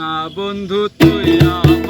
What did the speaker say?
না বন্ধু তুই আমার